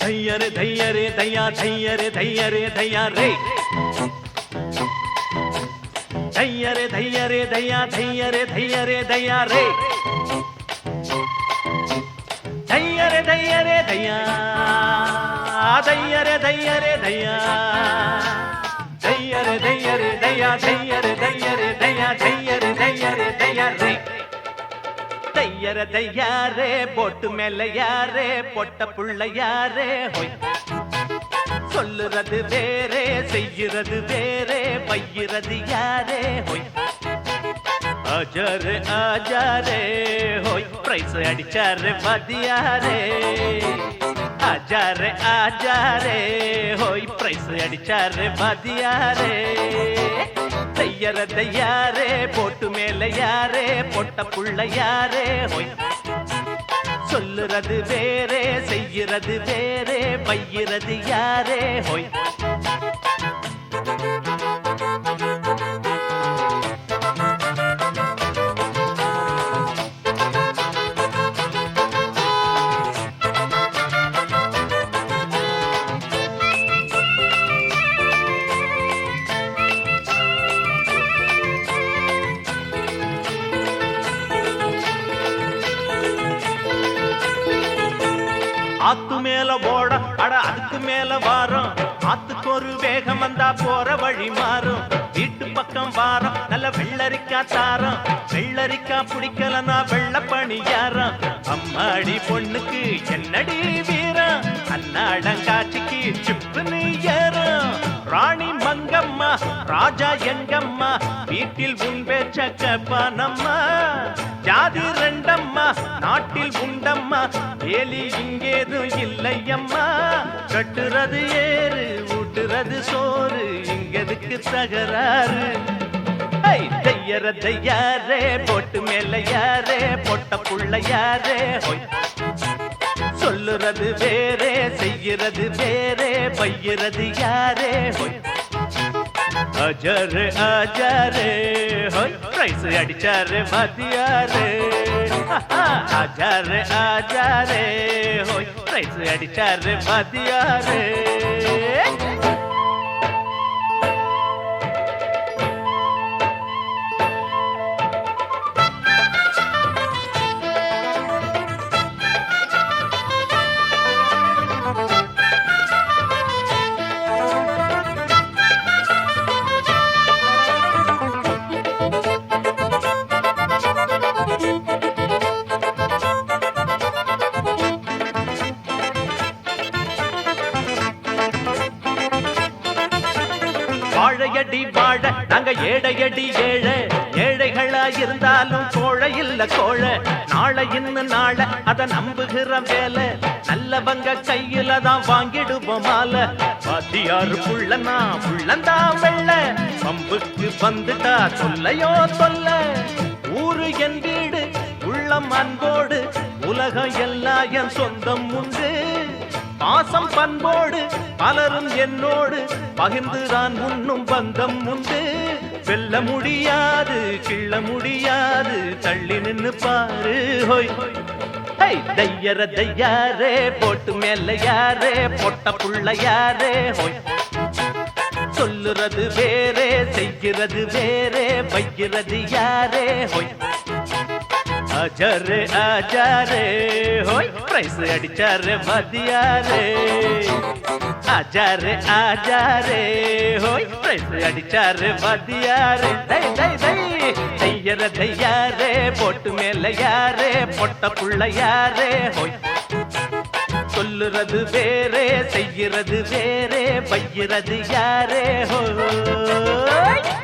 தையரே தையரே தையா தையரே தையரே தையா ரே தையரே தையரே தையா தையரே தையரே தையா ரே தையரே தையரே தையா தையரே தையரே தையா தையரே தையரே தையா தையரே தையரே தையா தையர யாரே? போட்டு மேல யாரே? பொட்ட புள்ள யாரே? ஹொய். சொல்லுறது வேறே செய்யறது வேறே பையிறது யாரே? ஹொய். ஆஜாரே ஆஜாரே ஹொய். பிரைஸ் அடிச்சாரு மதியாரே. ஆஜாரே ஆஜாரே ஹொய். பிரைஸ் அடிச்சாரு மதியாரே. செய்யறத யாரே போட்டு மேல யாரே பொட்ட புள்ள யாரே ஹோய். சொல்லுறது வேறே செய்யறது வேறே பையறது யாரே ஹொய். ஆத்து மேல ஓட அட அதுக்கு மேல வாரம். ஆத்துக்கு ஒரு வேகம் வந்தா போற வழி மாறும். வீட்டு பக்கம் வாரம் நல்ல வெள்ளரிக்கா தாரம். வெள்ளரிக்கா பிடிக்கலனா வெள்ள பணியாரம். அம்மாடி பொண்ணுக்கு என்னடி வீரம்? அண்ணாடங்காட்சிக்கு சிப்புன்னு ஏறும். ராணி மங்கம்மா ராஜா எங்கம்மா? வீட்டில் உன் பேச்ச கப்பானம்மா? ஜாதி ரெண்டம்மா நாட்டில் உண்டம்மா வேலி இங்கேதும் இல்லையம்மா. கட்டுறது ஏறு ஊட்டுறது சோறு இங்கதுக்கு தகராறு. தையற தையாரே போட்டு மேல யாரே பொட்ட புள்ள யாரே சொல்லுறது வேறே செய்யறது வேறே பையறது யாரே ஹொய். அஜாரே அஜாரே பிரைஸ் அடிச்சாரே மதியாரே ஆஜாரு ஆஜாரு ஹொய் பிரைஸ் அடிச்சாரே மதியாரே வாழையடி வாழ நாங்க ஏழையடி ஏழை. ஏழைகளா இருந்தாலும் கோழை இல்ல கோழ நாளை இன்னும் நாள அத நம்புகிற வேலை. நல்லவங்க கையில தான் வாங்கிடுவோம் மாலை. பாத்தியாரு புள்ளனா புள்ளந்தா வெள்ள. பம்புக்கு வந்துட்டா சொல்லையோ சொல்ல ஊரு என் வீடு உள்ளம் அன்போடு. உலகம் எல்லாம் என் சொந்தம் உண்டு. பாசம் பண்போடு பலரும் என்னோடு பகிர்ந்துதான் உண்ணும் பந்தம் உண்டு. வெல்ல முடியாது கிள்ள முடியாது தள்ளி நின்னு பாரு ஹோய். ஹை, தையர தையாரே போட்டு மேல யாரே பொட்ட புள்ள யாரே ஹோய். சொல்லுறது வேறே செய்கிறது வேறே வைக்கிறது யாரே ஹோய். அஜாரே அஜாரே. ஹோய் பிரைஸ் அடிச்சாரு மதியாரு. அஜாரே அஜாரே. ஹோய் பிரைஸ் அடிச்சாரு மதியாரு. தை தை தை தையர தையாரே போட்டு மேல யாரே பொட்ட புள்ள யாரே? ஹோய். சொல்லுறது வேறே செய்யறது வேறே பையிறது யாரே? ஹோய்.